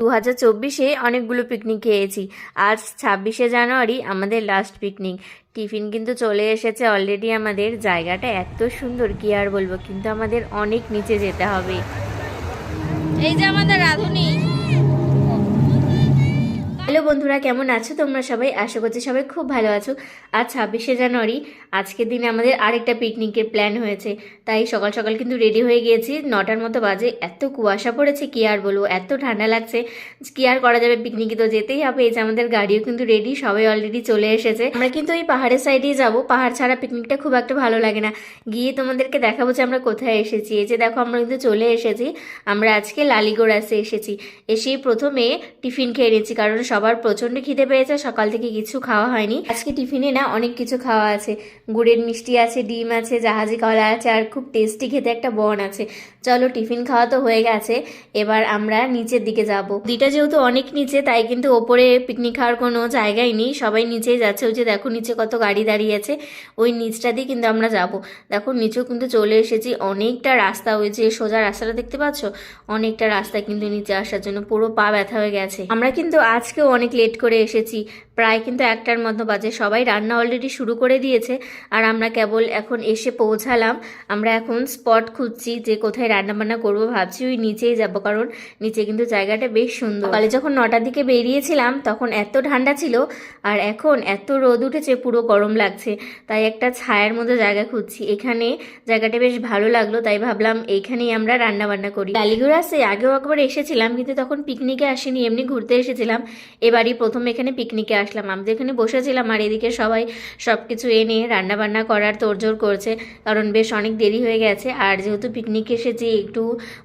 দু হাজার চব্বিশে অনেকগুলো পিকনিক খেয়েছি। আজ ছাব্বিশে জানুয়ারি আমাদের লাস্ট পিকনিক টিফিন কিন্তু চলে এসেছে অলরেডি আমাদের। জায়গাটা এত সুন্দর, কি আর বলব? কিন্তু আমাদের অনেক নিচে যেতে হবে। এই যে আমাদের রাধুনি। হ্যালো বন্ধুরা, কেমন আছো তোমরা সবাই? আশা করছি সবাই খুব ভালো আছো। আজ ছাব্বিশে জানুয়ারি, আজকের দিনে আমাদের আরেকটা পিকনিকের প্ল্যান হয়েছে। তাই সকাল সকাল কিন্তু রেডি হয়ে গিয়েছি। নটার মতো বাজে, এত কুয়াশা পড়েছে, কি আর বলব? এত ঠান্ডা লাগছে, কি আর করা যাবে? পিকনিকে তো যেতেই হবে। এই যে আমাদের গাড়িও কিন্তু রেডি সবাই অলরেডি চলে এসেছে। আমরা কিন্তু ওই পাহাড়ের সাইডেই যাব। পাহাড় ছাড়া পিকনিকটা খুব একটা ভালো লাগে না। গিয়ে তোমাদেরকে দেখাবো যে আমরা কোথায় এসেছি। এই যে দেখো, আমরা কিন্তু চলে এসেছি। আমরা আজকে লালিগড় লালিগোড়াসে এসেছি। এসেই প্রথমে টিফিন খেয়ে নিয়েছি, কারণ সবার প্রচণ্ড খিদে পেয়েছে, সকাল থেকে কিছু খাওয়া হয়নি। আজকে টিফিনে না অনেক কিছু খাওয়া আছে। গুড়ের মিষ্টি আছে, ডিম আছে, জাহাজি কলা আছে, আর খুব টেস্টি খেতে একটা বন আছে। চলো টিফিন খাওয়া তো হয়ে গেছে, এবার আমরা নিচের দিকে যাব। দিটা যেহেতু অনেক নিচে, তাই কিন্তু ওপরে পিকনিক খাওয়ার কোনো জায়গাই নেই। সবাই নিচেই যাচ্ছে, ওই যে দেখো নিচে কত গাড়ি দাঁড়িয়ে আছে, ওই নিচটা দিয়ে কিন্তু আমরা যাব। দেখো নিচেও কিন্তু চলে এসেছি, অনেকটা রাস্তা, ওই যে সোজা রাস্তাটা দেখতে পাচ্ছ? অনেকটা রাস্তা কিন্তু নিচে আসার জন্য পুরো পা ব্যথা হয়ে গেছে। আমরা কিন্তু আজকেও অনেক লেট করে এসেছি। প্রায় কিন্তু একটার মতো বাজে। সবাই রান্না অলরেডি শুরু করে দিয়েছে আর আমরা কেবল এখন এসে পৌঁছালাম। আমরা এখন স্পট খুঁজছি যে কোথায় রান্না বান্না করব। ভাবছি ওই নিচেই যাব কারণ নিচে কিন্তু জায়গাটা বেশ সুন্দর। সকালে যখন নটার দিকে বেরিয়েছিলাম তখন এত ঠান্ডা ছিল আর এখন এত রোদ উঠেছে, পুরো গরম লাগছে। তাই একটা ছায়ার মধ্যে জায়গা খুঁজছি। এখানে জায়গাটা বেশ ভালো লাগল, তাই ভাবলাম এইখানেই আমরা রান্না বান্না করি টালিগুড়াসে আগেও একবার এসেছিলাম কিন্তু তখন পিকনিকে আসিনি, এমনি ঘুরতে এসেছিলাম। এবারই প্রথম এখানে পিকনিকে আসলাম। আমরা এখানে বসেছিলাম আর এদিকে সবাই সব কিছু এনে রান্না বান্না করার তোড়জোড় করছে। কারণ বেশ অনেক দেরি হয়ে গেছে। আর যেহেতু পিকনিক এসেছি, একটু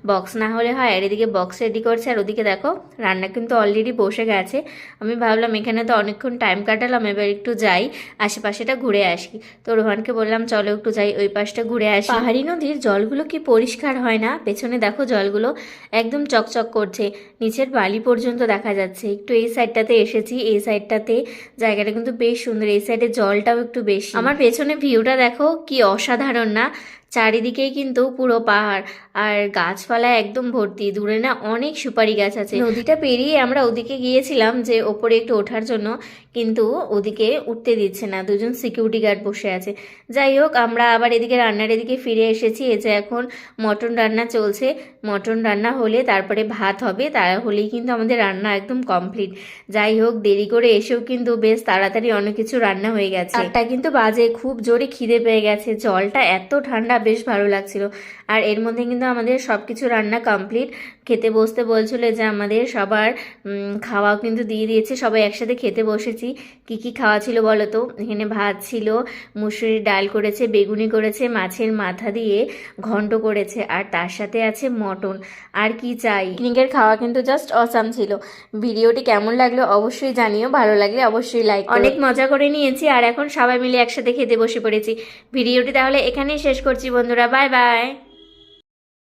বক্স না হলে হয়। আর এদিকে বক্স রেডি করছে। আর ওদিকে দেখো, রান্না কিন্তু অলরেডি বসে গেছে। আমি ভাবলাম এখানে তো অনেকক্ষণ টাইম কাটালাম, এবার একটু যাই। আশেপাশেটা ঘুরে আসি। তো রোহানকে বললাম, চলো একটু যাই ওই পাশটা ঘুরে আসি। পাহাড়ি নদীর জলগুলো কি পরিষ্কার হয় না? পেছনে দেখো জলগুলো একদম চকচক করছে। নিচের বালি পর্যন্ত দেখা যাচ্ছে। একটু এই সাইডটাতে এসেছি, এই সাইডটাতে জায়গাটা কিন্তু বেশ সুন্দর, এই সাইডে জলটাও একটু বেশি। আমার পেছনে ভিউটা দেখো, কি অসাধারণ না? চারিদিকেই কিন্তু পুরো পাহাড় আর গাছপালা একদম ভর্তি। দূরে না অনেক সুপারি গাছ আছে। নদীটা পেরিয়ে আমরা ওদিকে গিয়েছিলাম যে ওপরে একটু ওঠার জন্য, কিন্তু ওদিকে উঠতে দিচ্ছে না। দুজন সিকিউরিটি গার্ড বসে আছে। যাই হোক, আমরা আবার এদিকে রান্নার এদিকে ফিরে এসেছি। এই যে এখন মটন রান্না চলছে। মটন রান্না হলে তারপরে ভাত হবে, তাহলেই কিন্তু আমাদের রান্না একদম কমপ্লিট যাই হোক, দেরি করে এসেও কিন্তু বেশ তাড়াতাড়ি অনেক কিছু রান্না হয়ে গেছে। আটটা কিন্তু বাজে, খুব জোরে খিদে পেয়ে গেছে। জলটা এত ঠান্ডা বেশ ভালো লাগছিল। আর এর মধ্যে কিন্তু আমাদের সব কিছু রান্না কমপ্লিট খেতে বসতে বলছিল যে আমাদের সবার উম, খাওয়াও কিন্তু দিয়ে দিয়েছে। সবাই একসাথে খেতে বসেছি। কি কি খাওয়া ছিল বলো তো? এখানে ভাত ছিল মুসুরির ডাল করেছে বেগুনি করেছে মাছের মাথা দিয়ে ঘন্ট করেছে আর তার সাথে আছে মটন। আর কি চাই? পিকনিকের খাওয়া কিন্তু জাস্ট অসাম ছিল। ভিডিওটি কেমন লাগল অবশ্যই জানিও। ভালো লাগলে অবশ্যই লাইক অনেক মজা করে নিয়েছি আর এখন সবাই মিলে একসাথে খেতে বসে পড়েছি। ভিডিওটি তাহলে এখানেই শেষ করছি। বন্ধুরা বাই বাই।